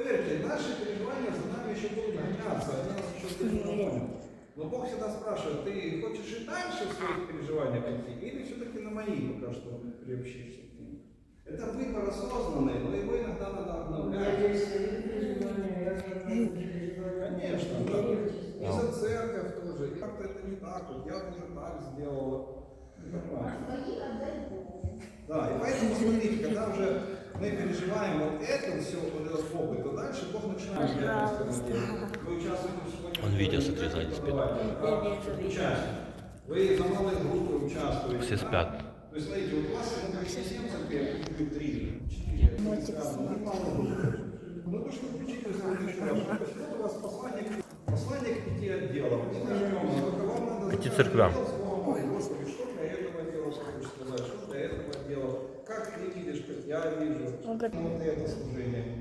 Поверьте, наши переживания за нами еще будут гоняться, они нас еще догонят. Но Бог всегда спрашивает, ты хочешь и дальше в своих переживаниях идти, или все-таки на мои пока что приобщишься к ним? Это выбор осознанный, но его иногда надо У меня обновлять. Конечно, да. И за церковь тоже. И Как-то это не так, вот я уже так сделала. Ну, Богу. Да, и поэтому смотрите, когда уже мы переживаем вот это все, вот этот опыт, то дальше Бог начинает. Вы участвуете. Он видео смотри, сзади спит. Участие. Вы за малой группой участвуете. Все спят. То есть, смотрите, вот у вас ну, не совсем церкви, а будет три, четыре. Ну, то, что вот у вас посланник, посланник пяти отделов. И только вам надо Пяти церквям. Я вижу, что это служение.